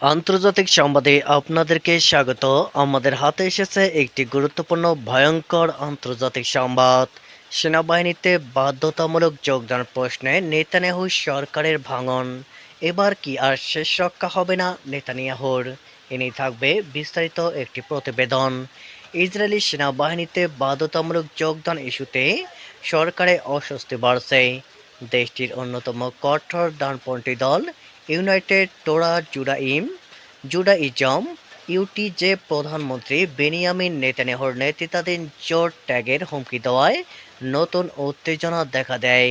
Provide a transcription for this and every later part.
আন্তর্জাতিক সংবাদে আপনাদেরকে স্বাগত। আমাদের হাতে এসেছে একটি গুরুত্বপূর্ণ, ভয়ঙ্কর আন্তর্জাতিক সংবাদ। সেনাবাহিনীতে বাধ্যতামূলক যোগদান প্রশ্নে নেতানিয়াহু সরকারের ভাঙন। এবার কি আর শেষ রক্ষা হবে না নেতানিয়াহুর? এ নিয়ে থাকবে বিস্তারিত একটি প্রতিবেদন। ইসরায়েলি সেনাবাহিনীতে বাধ্যতামূলক যোগদান ইস্যুতে সরকারে অস্বস্তি বাড়ছে। দেশটির অন্যতম কঠোর ডানপন্থী দল ইউনাইটেড টোরা জুডাইম জুডাইজম ইউটিজে প্রধানমন্ত্রী বেনিয়ামিন নেতানিয়াহুর নেতৃত্বাধীন জোট ত্যাগের হুমকি দেওয়ায় নতুন উত্তেজনা দেখা দেয়।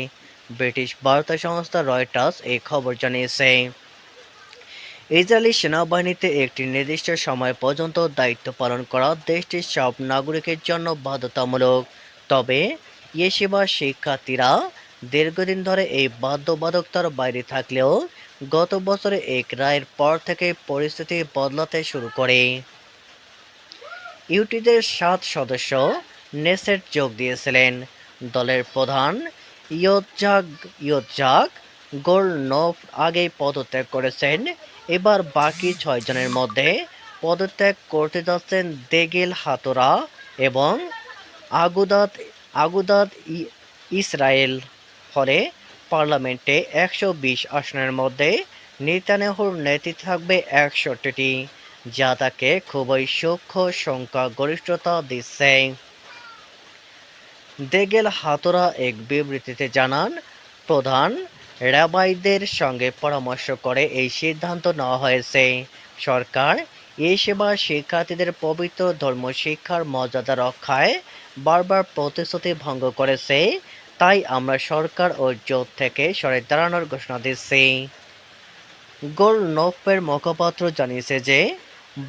ব্রিটিশ বার্তা সংস্থা রয়টার্স এই খবর জানিয়েছে। ইসরায়েলি সেনাবাহিনীতে একটি নির্দিষ্ট সময় পর্যন্ত দায়িত্ব পালন করা দেশটির সব নাগরিকের জন্য বাধ্যতামূলক। তবে ইয়েশিবা শিক্ষার্থীরা দীর্ঘদিন ধরে এই বাধ্যবাধকতার বাইরে থাকলেও গত বছরে এক রায়ের পর থেকে পরিস্থিতি বদলাতে শুরু করে। ইউটিদের সাত সদস্য নেসেট যোগ দিয়েছিলেন। দলের প্রধান ইয়োজাগ ইয়োজাগ গোলনভ আগেই পদত্যাগ করেছেন। এবার বাকি ছয়জনের মধ্যে পদত্যাগ করতে যাচ্ছেন দেগেল হাতোরা এবং আগুদাত আগুদাত ইসরায়েল। ফলে পার্লামেন্টে একশো বিশ আসনের মধ্যে নেতানিয়াহুর নেতৃত্বে থাকবে একষট্টিটি, যা তাকে খুবই সূক্ষ্ম সংখ্যা গরিষ্ঠতা দিচ্ছে। দেগেল হাতোরা এক বিবৃতিতে জানান, প্রধান র্যাবাইদের সঙ্গে পরামর্শ করে এই সিদ্ধান্ত নেওয়া হয়েছে। সরকার এই সেবা শিক্ষার্থীদের পবিত্র ধর্ম শিক্ষার মর্যাদা রক্ষায় বারবার প্রতিশ্রুতি ভঙ্গ করেছে। তাই আমরা সরকার ও জোট থেকে সরে দাঁড়ানোর ঘোষণা দিচ্ছি। গোল নফের মুখপাত্র জানিয়েছে যে,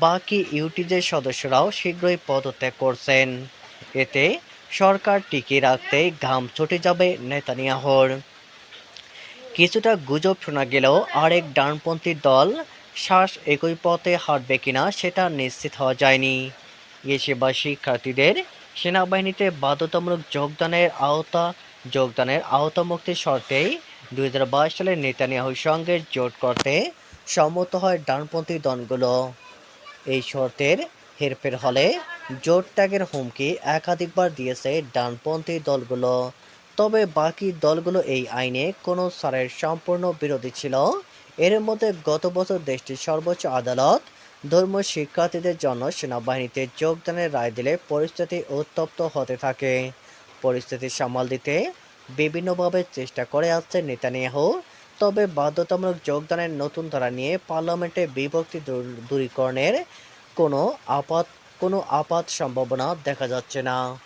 বাকি ইউটিজের সদস্যরাও শীঘ্রই পদত্যাগ করছেন। এতে সরকার টিকিয়ে রাখতে ঘাম ছুটে যাবে নেতানিয়াহর। কিছুটা গুজব শোনা গেলেও আরেক ডানপন্থী দল শ্বাস একই পথে হাঁটবে কিনা সেটা নিশ্চিত হওয়া যায়নি। এ সেবা শিক্ষার্থীদের সেনাবাহিনীতে বাধ্যতামূলক যোগদানের আওতা যোগদানের আওতামুক্তির শর্তেই দুই হাজার বাইশ সালে নেতানিয়াহুর সঙ্গে জোট করতে সম্মত হয় ডানপন্থী দলগুলো। এই শর্তের হেরফের হলে জোট ত্যাগের হুমকি একাধিকবার দিয়েছে ডানপন্থী দলগুলো। তবে বাকি দলগুলো এই আইনে কোনো সারের সম্পূর্ণ বিরোধী ছিল। এর মধ্যে গত বছর দেশটির সর্বোচ্চ আদালত ধর্ম শিক্ষার্থীদের জন্য সেনাবাহিনীতে যোগদানের রায় দিলে পরিস্থিতি উত্তপ্ত হতে থাকে। পরিস্থিতি সামাল দিতে বিভিন্নভাবে চেষ্টা করে আসছে নেতানিয়াহু। তবে বাধ্যতামূলক যোগদানের নতুন ধারা নিয়ে পার্লামেন্টে বিভক্তি দূর- দূরীকরণের কোনো আপাত কোনো আপাত সম্ভাবনা দেখা যাচ্ছে না।